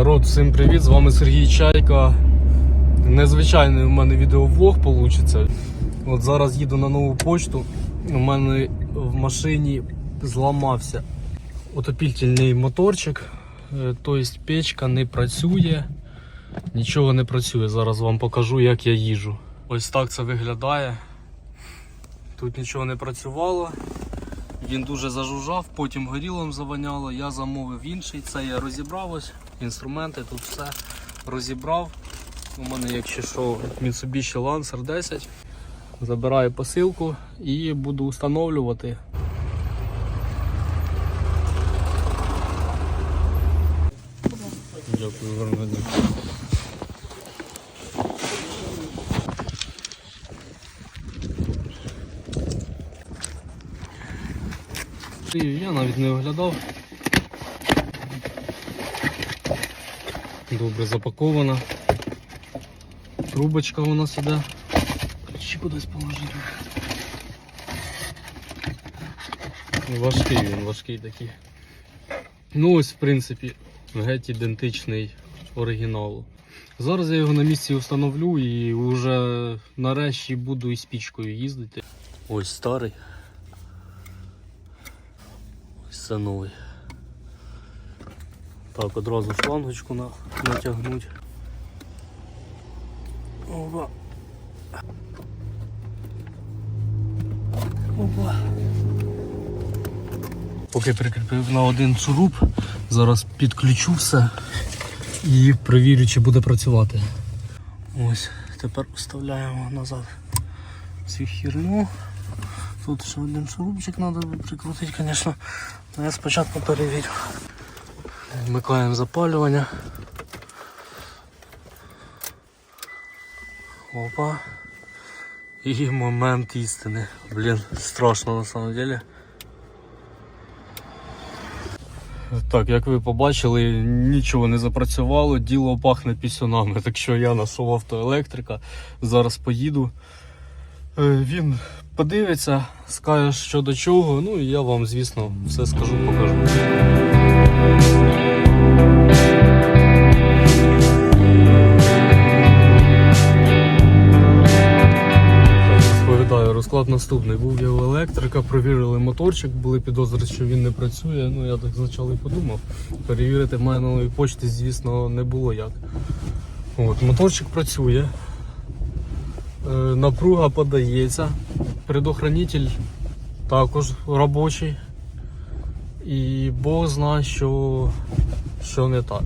Народ, всім привіт! З вами Сергій Чайка. Незвичайний у мене відеовлог вийде. От зараз їду на нову почту. У мене в машині зламався отопільний моторчик. Е, Тобто печка не працює, нічого не працює. Зараз вам покажу, як я їжу. Ось так це виглядає. Тут нічого не працювало. Він дуже зажужжав, потім горілом завоняло. Я замовив інший. Це я розібрав ось. Інструменти, тут все розібрав. У мене, якщо що, Mitsubishi Lancer 10. Забираю посилку і буду встановлювати. Дякую, гарного дня. Я навіть не оглядав. Добре запакована. Трубочка у нас іде. Ключі кудись положити. Важкий він, важкий такий. Ну ось в принципі геть ідентичний оригіналу. Зараз я його на місці встановлю і вже нарешті буду із пічкою їздити. Ось старий. Ось це новий. Так, одразу шлангочку на, натягнуть. Опа. Опа. Поки прикріпив на один шуруп, зараз підключу все і перевірю, чи буде працювати. Ось, тепер вставляємо назад цю херню. Тут ще один шурупчик треба прикрутити, звісно. Але я спочатку перевірю. Вмикаємо запалювання. Опа. І момент істини. Блін, страшно на самом деле. Так, як ви побачили, нічого не запрацювало, діло пахне пісюнами, так що я знайшов автоелектрика. Зараз поїду. Е, Він подивиться, скаже, що до чого, ну і я вам, звісно, все скажу, покажу. Розповідаю, наступний. Був я у електрика, провірили моторчик, були підозри, що він не працює. Ну я так спочатку і подумав. Перевірити в мене нової почти, звісно, не було як. От, моторчик працює. Е, напруга подається. Предохранитель також робочий. І Бог знає, що, що не так.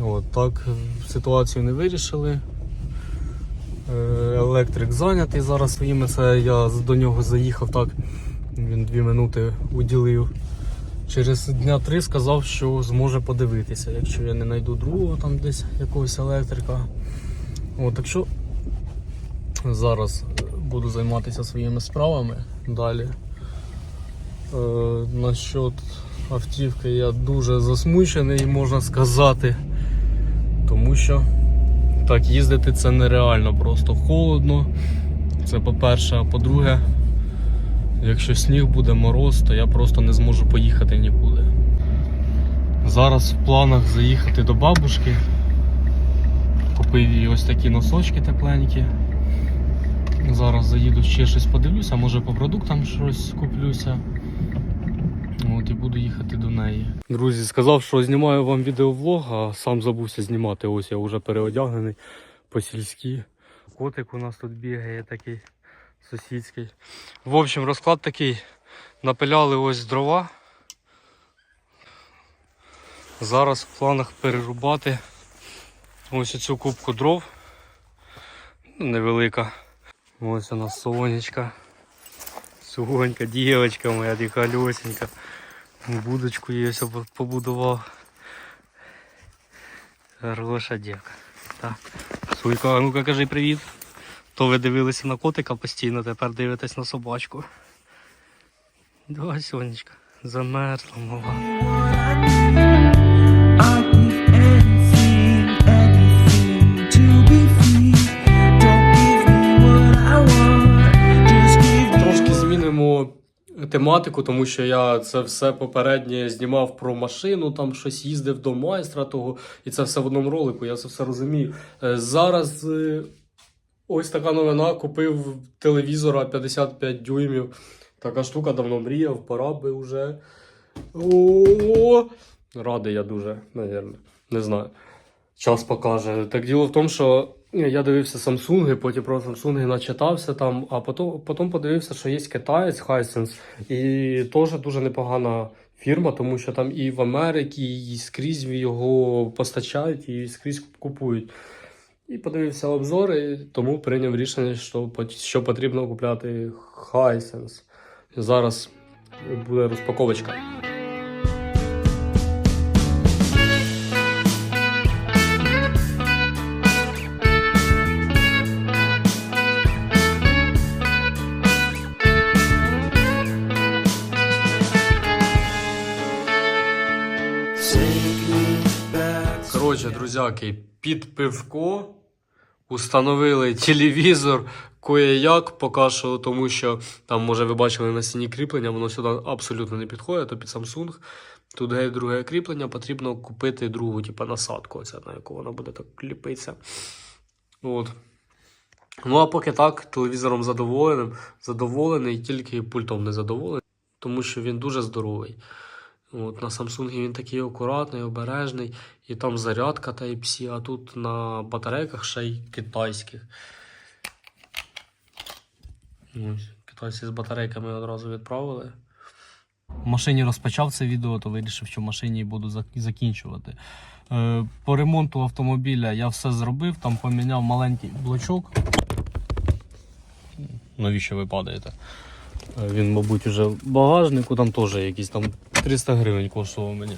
От, так ситуацію не вирішили. Е, Електрик зайнятий зараз своїми. Це я до нього заїхав так. Він дві минути уділив. Через дня три сказав, що зможе подивитися, якщо я не знайду другого там десь якогось електрика. От, так що зараз е, буду займатися своїми справами далі. Е, насчет автівки я дуже засмучений, можна сказати. Тому що так їздити це нереально, просто холодно. Це по-перше, а по-друге, якщо сніг буде мороз, то я просто не зможу поїхати нікуди. Зараз в планах заїхати до бабушки. Купив їй ось такі носочки тепленькі. Зараз заїду ще щось подивлюся, може по продуктам щось куплюся. От і буду їхати до неї. Друзі, сказав, що знімаю вам відеовлог, а сам забувся знімати. Ось я вже переодягнений по сільськи. Котик у нас тут бігає такий сусідський. В общем, розклад такий. Напиляли ось дрова. Зараз в планах перерубати ось цю кубку дров. Невелика. Ось у нас сонечка. Сонька, дівчинка моя, така льосенька. Будочку ось побудував. Хороша дівка. Так. Суйка, а ну-ка кажи привіт. То ви дивилися на котика постійно, тепер дивитесь на собачку. Давай, сонечка. Замерзла мова. Тематику, тому що я це все попереднє знімав про машину, там щось їздив до майстра того, і це все в одному ролику, я це все розумію. Е, Зараз е, ось така новина: купив телевізора 55 дюймів. Така штука давно мріяв, пора би вже. Радий я дуже, навірно. Не знаю. Час покаже. Так діло в тому, що я дивився Samsung, потім про Samsung начитався там, а потім, потім подивився, що є китаєць Hisense, і теж дуже непогана фірма, тому що там і в Америці, і скрізь його постачають, і скрізь купують. І подивився обзори, тому прийняв рішення, що, що потрібно купляти Hisense. Зараз буде розпаковочка. Друзяки, під пивко установили телевізор кое-як поки що, тому що там, може, ви бачили на стіні кріплення, воно сюди абсолютно не підходить, то під Samsung. Тут є друге кріплення, потрібно купити другу, типу, насадку, оця, на яку воно буде так кліпитися. От. Ну, а поки так, телевізором задоволеним, задоволений, тільки пультом не задоволений, тому що він дуже здоровий. От, на Samsung він такий акуратний, обережний, і там зарядка Type-C, а тут на батарейках ще й китайських. Ось, китайці з батарейками одразу відправили. В машині розпочав це відео, то вирішив, що в машині буду закінчувати. Е, по ремонту автомобіля я все зробив, там поміняв маленький блочок. Навіщо ви падаєте? Е, Він, мабуть, уже в багажнику, там теж якісь там 300 гривень коштував мені.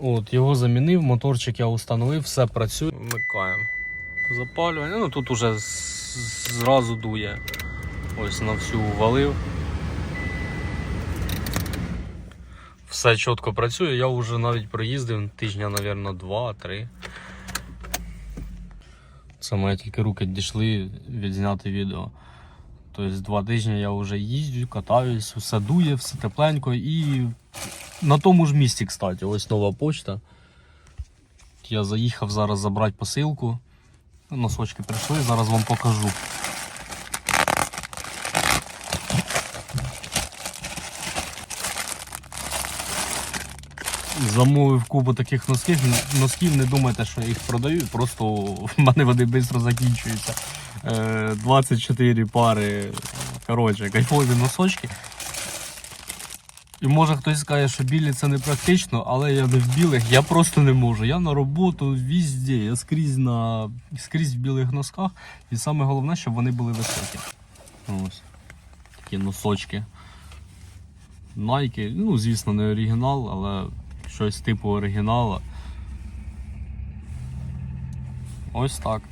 От, його замінив, моторчик я встановив, все працює. Вмикаємо. Запалювання. Ну тут уже зразу дує. Ось на всю валив. Все чітко працює, я вже навіть проїздив тижня, мабуть, два-три. Це мої тільки руки дійшли відзняти відео. Тобто два тижні я вже їздю, катаюсь, все дує, все тепленько і на тому ж місці, кстати, ось нова почта. Я заїхав зараз забрати посилку. Носочки прийшли, зараз вам покажу. Замовив купу таких носків, носків, не думайте, що я їх продаю, просто в мене вони швидко закінчуються. Е, 24 пари. Коротше, кайфові носочки. І може хтось скаже, що білі це не практично, але я не в білих, я просто не можу. Я на роботу везде, я скрізь на скрізь в білих носках. І саме головне, щоб вони були високі. Ось. Такі носочки. Nike, ну, звісно, не оригінал, але щось типу оригінала. Ось так.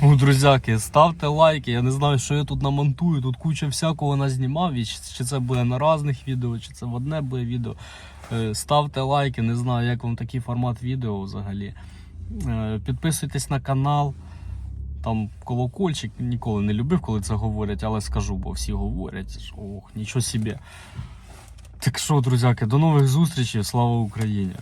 Тому, друзяки, ставте лайки. Я не знаю, що я тут намонтую. Тут куча всякого назнімав. І чи це буде на різних відео, чи це в одне буде відео. Е, Ставте лайки, не знаю, як вам такий формат відео взагалі. Е, Підписуйтесь на канал. Там колокольчик ніколи не любив, коли це говорять, але скажу, бо всі говорять. Ох, нічого собі. Так що, друзяки, до нових зустрічей. Слава Україні!